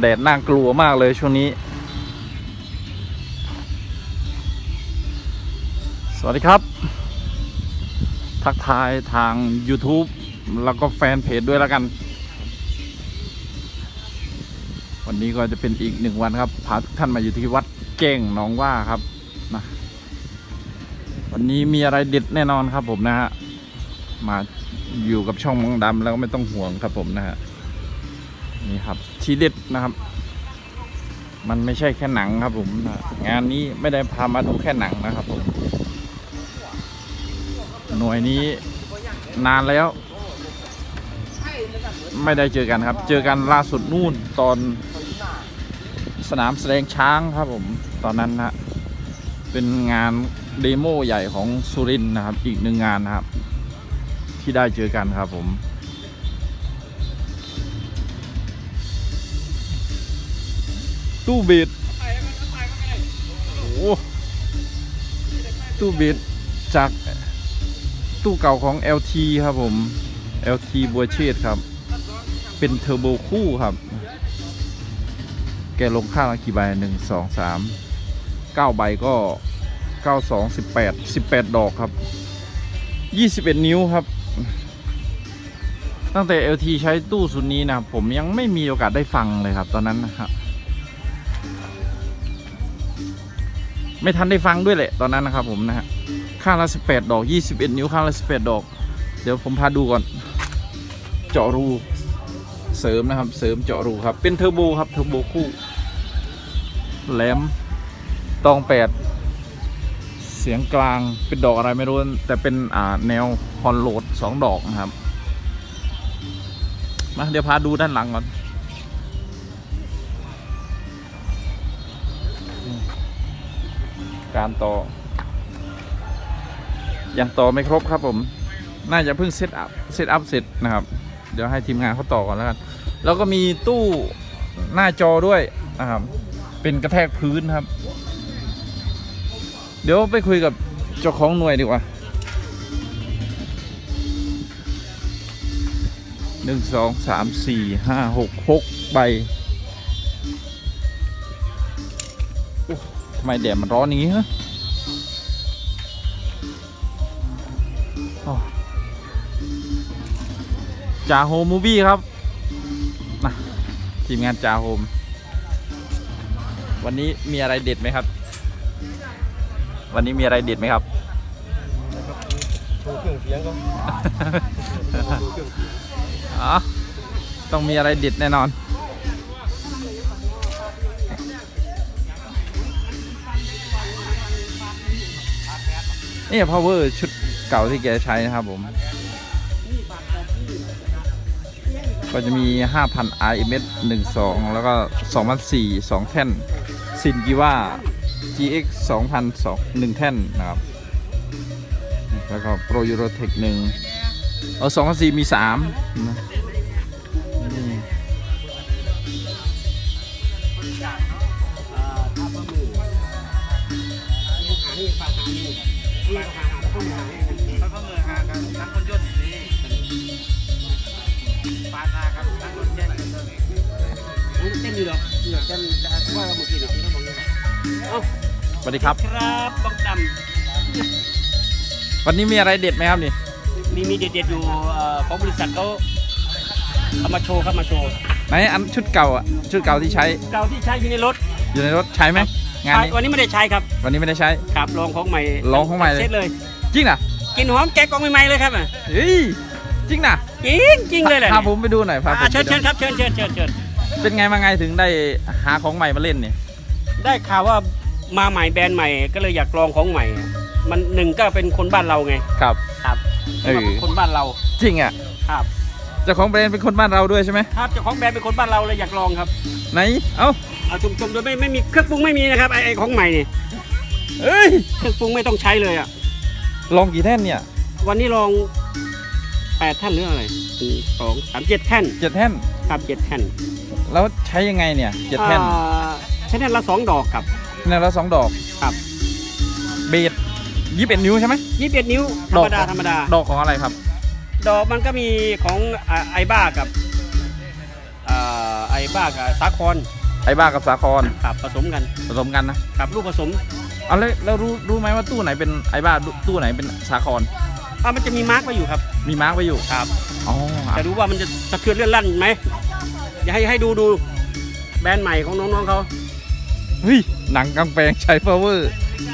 แดดน่ากลัวมากเลยช่วงนี้ สวัสดีครับ ทักทายทาง YouTube แล้วก็แฟนเพจด้วยแล้วกัน วันนี้ก็จะเป็นอีกหนึ่งวันครับ พาทุกท่านมาอยู่ที่วัดเก้งหนองว่าครับนะวันนี้มีอะไรเด็ดแน่นอนครับผมนะฮะ มา อยู่กับช่องมังดำแล้วไม่ต้องห่วงครับผมนะฮะนี่ครับทีเด็ดนะครับ มันไม่ใช่แค่หนังครับผมนะงานนี้ไม่ได้พามาดูแค่หนังนะครับผม หน่วยนี้นานแล้ว ไม่ได้เจอกันครับ เจอกันล่าสุดนู่นตอนสนามแสดงช้างครับผมตอนนั้นนะเป็นงานเดโมใหญ่ของสุรินนะครับ อีกหนึ่งงานนะครับ ที่ได้เจอกันครับผมตู้บีดโอ้ตู้บีดจากตู้เก่าของ LT ครับผม LT บัวเชษครับ เป็นเทอร์โบคู่ครับ แกลงข้างละกี่ใบหนึ่งสองสามเก้าใบก็เก้าสองสิบแปดสิบแปดดอกครับยี่สิบเอ็ดนิ้วครับ ตั้งแต่ LT ใช้ตู้สุดนี้นะผมยังไม่มีโอกาสได้ฟังเลยครับ ตอนนั้นนะครับ ไม่ทันได้ฟังด้วยแหละตอนนั้นนะครับ ผมนะฮะข้างละ18 ดอก 21 นิ้วข้างละ18 ดอก เดี๋ยวผมพาดูก่อน เจาะรูเสริมนะครับ เสริมเจาะรูครับ เป็นเทอร์โบครับเทอร์โบคู่แหลมตองแปดเสียงกลางเป็นดอกอะไรไม่รู้ แต่เป็นอ่าแนวฮอนโหลดสองดอกนะครับ มาเดี๋ยวพาดูด้านหลังก่อนการต่อ ยังต่อไม่ครบครับผม น่าจะเพิ่งเซตอัพเซตอัพเสร็จนะครับ เดี๋ยวให้ทีมงานเขาต่อก่อนแล้วกัน แล้วก็มีตู้หน้าจอด้วยนะครับ เป็นกระแทกพื้นครับ เดี๋ยวไปคุยกับเจ้าของหน่วยดีกว่า หนึ่งสองสามสี่ห้าหกหกใบทำไมแดดมันร้อนอย่างงี้ฮะจาโฮมมูวี่ครับนะทีมงานจาโฮม วันนี้มีอะไรเด็ดไหมครับ วันนี้มีอะไรเด็ดไหมครับ ยงก็อ๋อต้องมีอะไรเด็ดแน่นอนนี่ power ชุดเก่าที่แกใช้นะครับผม ก็จะมี 5,000 RMS 12 แล้วก็ 2,004 2 แท่น ซินกิว่า GX 2,000 2 1แท่นนะครับ แล้วก็ Pro Eurotech 1เอา2,004มี3นะนี่แล้วก็เงินหากันทั้งคนยนต์นี่ปาดหน้าครับทั้งคนแย่งกันเลยเต้นอยู่หรอเหนื่อยกันจะว่าเราเมื่อกี้เนี่ยที่เราบอกเนี่ยเอ้าสวัสดีครับ ครับบังด วันนี้มีอะไรเด็ดไหมครับนี่ำมีมีเด็ดๆอยู่เอ่อของบริษัทเขาเอามาโชว์ครับมาโชว์ไหนอันชุดเก่าอะชุดเก่าที่ใช้เก่าที่ใช้อยู่ในรถอยู่ในรถใช้ไหมงานใช้นี้วันนี้ไม่ได้ใช้ครับวันนี้ไม่ได้ใช้ ครับลองของใหม่ลองของใหม่เลยเซ็ตเลย จริงนะกินหอมแกะกล่องใหม่ๆเลยครับอะเฮ้ยจริงนะจริงจริงเลยแหละพาผมไปดูหน่อยพาผมอะไปเชิญดูเชิญครับเชิญเชิญเชิญเชิญเป็นไงมาไงถึงได้หาของใหม่มาเล่นเนี่ยได้ข่าวว่ามาใหม่แบรนด์ใหม่ก็เลยอยากลองของใหม่ มันหนึ่งก็เป็นคนบ้านเราไงครับ ครับเออ คนบ้านเราจริงอะครับเจ้าของแบรนด์เป็นคนบ้านเราด้วยใช่ไหมครับเจ้าของแบรนด์เป็นคนบ้านเราเลยอยากลองครับไหนเอ้าเอาชมๆโดยไม่ไม่มีเครื่องปรุงไม่มีนะครับไอ้ไอ้ของใหม่นี่เอ้ยเครื่องปรุงไม่ต้องใช้เลยอะลองกี่แท่นเนี่ย วันนี้ลองแปดแท่านหรืออะไรหนึ่งสองสามเจ็ดแท่นเจ็ดแท่นครับเจ็ดแท่นแล้วใช้ยังไงเนี่ยเจ็ดแท่นอ่าใช้แท่นละสองดอกครับแท่นละสองดอกครับ เบส ยี่สิบเอ็ดนิ้วใช่ไหม ยี่สิบเอ็ดนิ้วธรดรอกมดาธรรมดา ดอกของอะไรครับ ดอกมันก็มีของอ่าไอบ้ากับอ่าไอบ้ากับสาครไอ้บ้ากับสาครครับผสมกันผสมกันนะครับลูกผสมเอาแล้วแล้วรู้รู้ไหมว่าตู้ไหนเป็นไอ้บ้าตู้ไหนเป็นสาครอ่ามันจะมีมาร์กไว้อยู่ครับมีมาร์กไว้อยู่ครับอ๋อจะดูว่ามันจะสะเทือนเลื่อนลั่นไหมอย่าให้ให้ดูดูแบรนด์ใหม่ของน้องๆเขาเฮ้ยหนังกลางแปลงใช้ power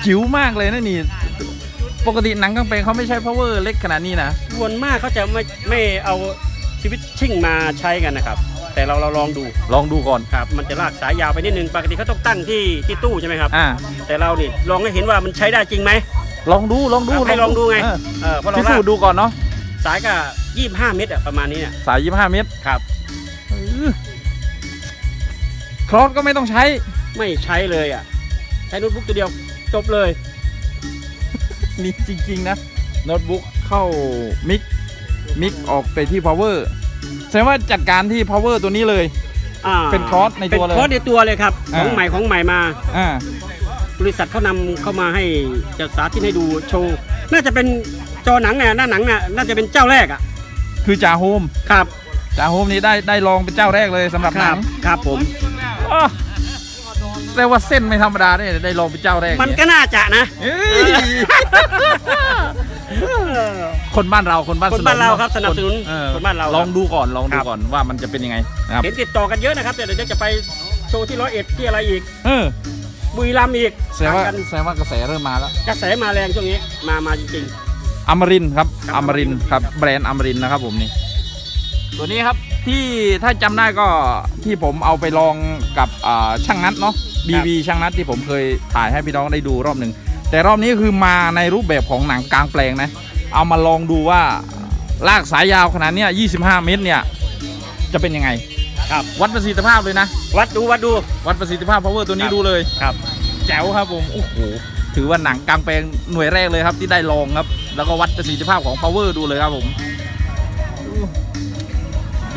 จิ๋วมากเลยนะนี่ ปกติหนังกลางแปลงเขาไม่ใช้ power เล็กขนาดนี้นะ ส่วนมากเขาจะไม่ไม่เอาชีวิตชิ่งมาใช้กันนะครับ แต่เราเราลองดูลองดูก่อน ครับ มันจะลากสายยาวไปนิดนึงปกติเขาต้องตั้งที่ที่ตู้ใช่ไหมครับ อ่า แต่เรานี่ลองให้เห็นว่ามันใช้ได้จริงไหม ลองดูลองดูให้ลองดูไงเออเออเพราะเราพิลาสูกจน์ดูก่อนเนาะสายก็ยี่ห้าเมตรอะประมาณนี้เนี่ยสาย25เมตรครับเออคลอสก็ไม่ต้องใช้ ไม่ใช้เลยอะ ใช้โน้ตบุ๊กตัวเดียวจบเลย นี่จริง ๆ นะโน้ตบุ๊กเข้ามิกมิกออกไปที่ power แสดงว่าจัดการที่ power ตัวนี้เลย อ่าเป็นคอร์สในตัวเลยเป็นคอร์สในตัวเลยครับอ่าของใหม่ของใหม่มา อ่า บริษัทเขานำเข้ามาให้จะสาธิตให้ดูโชว์ น่าจะเป็นจอหนังเนี่ยหน้าหนังเนี่ยน่าจะเป็นเจ้าแรกอะคือจ่าโฮมครับจ่าโฮมนี่ได้ได้ลองเป็นเจ้าแรกเลยสำหรับคหนัรับงครับผม อ้อ แสดงว่าเส้นไม่ธรรมดาเนี่ยได้ลองเป็นเจ้าแรกมันเยก็น่าจะนะ เอ้ยคนบ้านเราคนบ้านคนบ้านเราครับสนับสนุนเออคนบ้านเราลองดูก่อนลองคดูรับก่อนว่ามันจะเป็นยังไงนะครับเห็นติดต่อกันเยอะนะครับเดี๋ยวเดี๋ยวจะไปโชว์ที่ร้อยเอ็ดที่อะไรอีก เออบุรีรัมย์อีกแสดงว่าตามกันแสดงว่ากระแสเริ่มมาแล้ว กระแสมาแรงช่วงนี้มามาจริงอมรินทร์ครับครับอมรินทร์ครับ แบรนด์อมรินทร์นะครับผมนี่ ตัวนี้ครับที่ถ้าจำได้ก็ที่ผมเอาไปลองกับอ่าช่างนัดเนาะ BV ช่างนัดที่ผมเคยถ่ายให้พี่น้องได้ดูรอบหนึ่งแต่รอบนี้คือมาในรูปแบบของหนังกลางแปลงนะ เอามาลองดูว่าลากสายยาวขนาดเนี้ย25 เมตรเนี่ย จะเป็นยังไงๆครับวัดประสิทธิภาพเลยนะ วัดดูวัดดูวัดประสิทธิภาพ power ตัวนี้ครับดูเลยครับแจ๋วครับผมโอ้โหถือว่าหนังกลางแปลงหน่วยแรกเลยครับที่ได้ลองครับ แล้วก็วัดประสิทธิภาพของ power ดูเลยครับผมอู้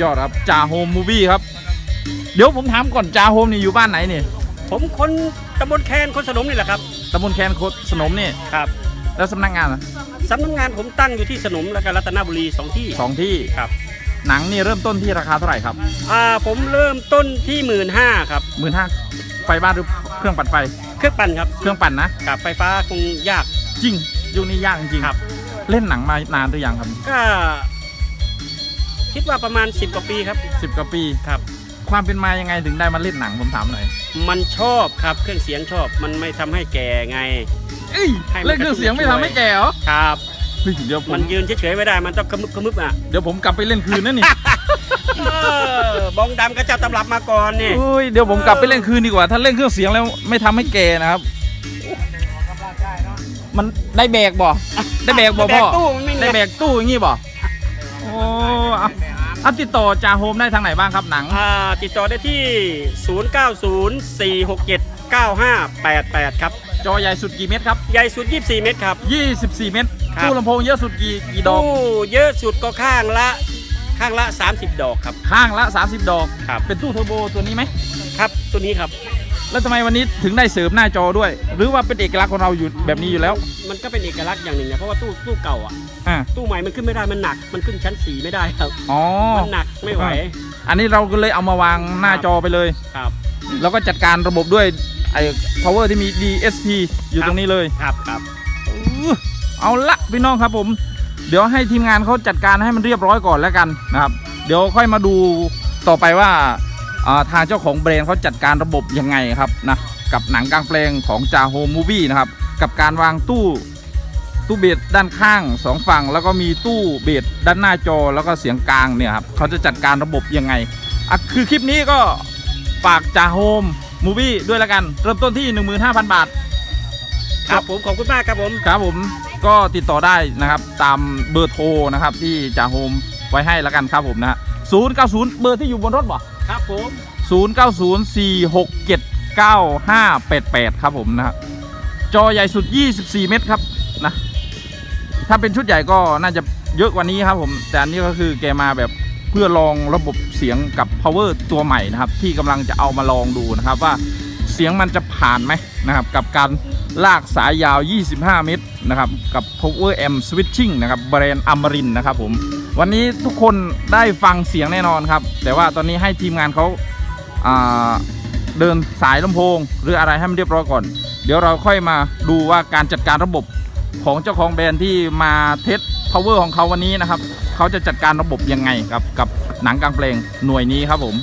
ยอดครับจ่าโฮมมูวี่ครับ เดี๋ยวผมถามก่อนจ่าโฮมนี่อยู่บ้านไหนเนี่ย ผมคนตำบลแคนคนสนมนี่แหละครับตำบลแคนโคดสนมนี่ ครับแล้วสำนักงานอะสำนักงานผมตั้งอยู่ที่สนมและก็รัตนบุรีสองที่สองที่ครับหนังนี่เริ่มต้นที่ราคาเท่าไหร่ครับอ่าผมเริ่มต้นที่หมื่นห้าครับหมื่นห้าไฟบ้านหรือเครื่องปั่นไฟ เครื่องปั่นครับเครื่องปั่นนะกับไฟฟ้าคงยาก จริงยุคนี้ยากจริงๆครับ เล่นหนังมานานหรือยังครับ ก็ คิดว่าประมาณ 10 กว่าปีครับสิบกว่าปี ครับ ความเป็นมายังไงถึงได้มาเล่นหนังผมถามหน่อย มันชอบครับเครื่องเสียงชอบมันไม่ทำให้แก่ไง เอ้ยให้มันเล่นเครื่องเสียงไม่ทำให้แก่เหรอครับ เฮ้ยเดี๋ยวผมมันยืนเฉยๆไม่ได้มันต้องขมึบขมึบอะเดี๋ยวผมกลับไปเล่นคืนนั่นนี่เออบองดำก็เจ้าตำรับมาก่อนนี่ อุ้ยเดี๋ยวผมกลับไปเล่นคืนดีกว่า ถ้าเล่นเครื่องเสียงแล้วไม่ทำให้แก่นะครับ มันได้แบกบ่ได้แบกบ่แบพ่กอตู้มันไม่ได้แบกตู้อย่างงี้บ่โอ้เอาเอาติดต่อจ่าโฮมได้ทางไหนบ้างครับหนัง อ่าติดต่อได้ที่ 0904679588 ครับ จอใหญ่สุดกี่เมตรครับ ใหญ่สุด 24 เมตรครับ 24 เมตรครับ ตู้ลำโพงเยอะสุดกี่กี่ดอก ตู้เยอะสุดก็ข้างละข้างละ 30 ดอกครับ ข้างละ 30 ดอก ครับ เป็นตู้เทอร์โบตัวนี้ไหมครับ ตัวนี้ครับ แล้วทำไมวันนี้ถึงได้เสริมหน้าจอด้วย หรือว่าเป็นเอกลักษณ์ของเราอยู่แบบนี้อยู่แล้ว มันก็เป็นเอกลักษณ์อย่างหนึ่งนะเพราะว่าตู้ตู้เก่าอะอ่า ตู้ใหม่มันขึ้นไม่ได้มันหนักมันขึ้นชั้นสีไม่ได้ครับ อ๋อ มันหนักไม่ไหว อันนี้เราก็เลยเอามาวางหน้าจอไปเลย ครับ แล้วก็จัดการระบบด้วยไอ้ power ที่มี DSP อยู่ครับตรงนี้เลยครับครับอื้อเอาละพี่น้องครับผม เดี๋ยวให้ทีมงานเขาจัดการให้มันเรียบร้อยก่อนแล้วกันนะครับ เดี๋ยวค่อยมาดูต่อไปว่าอ่า ทางเจ้าของแบรนด์เขาจัดการระบบยังไงครับนะกับหนังกลางแปลงของจาโฮมูวี่นะครับกับการวางตู้ตู้เบสด้านข้างสองฝั่ง แล้วก็มีตู้เบสด้านหน้าจอแล้วก็เสียงกลางเนี่ยครับเขาจะจัดการระบบยังไงอะคือคลิปนี้ก็ฝากจาโฮมมูวี่ด้วยแล้วกัน เริ่มต้นที่ 15,000 บาท ครับผมขอบคุณมากครับผมครับผมก็ติดต่อได้นะครับตามเบอร์โทรนะครับที่จ่าโฮมไว้ให้แล้วกันครับผมนะฮะศูนย์เก้าศูนย์เบอร์ที่อยู่บนรถบ่ ครับผมศูนย์เก้าศูนย์สี่หกเจ็ดเก้าห้าแปดแปดครับผมนะฮะจอใหญ่สุด 24 เมตรครับนะ ถ้าเป็นชุดใหญ่ก็น่าจะเยอะกว่านี้ครับผม แต่อันนี้ก็คือแกมาแบบเพื่อลองระบบเสียงกับ power ตัวใหม่นะครับ ที่กำลังจะเอามาลองดูนะครับว่าเสียงมันจะผ่านไหมนะครับกับการลากสายยาว 25 เมตรนะครับกับ Power M Switching นะครับแบรนด์อมรินนะครับผม วันนี้ทุกคนได้ฟังเสียงแน่นอนครับ แต่ว่าตอนนี้ให้ทีมงานเขาาเดินสายลำโพง หรืออะไรให้มันเรียบร้อยก่อน เดี๋ยวเราค่อยมาดูว่าการจัดการระบบของเจ้าของแบรนด์ที่มาเทสพาวเวอร์ของเขาวันนี้นะครับ เขาจะจัดการระบบยังไงกับกับหนังกลางเพลงหน่วยนี้ครับผม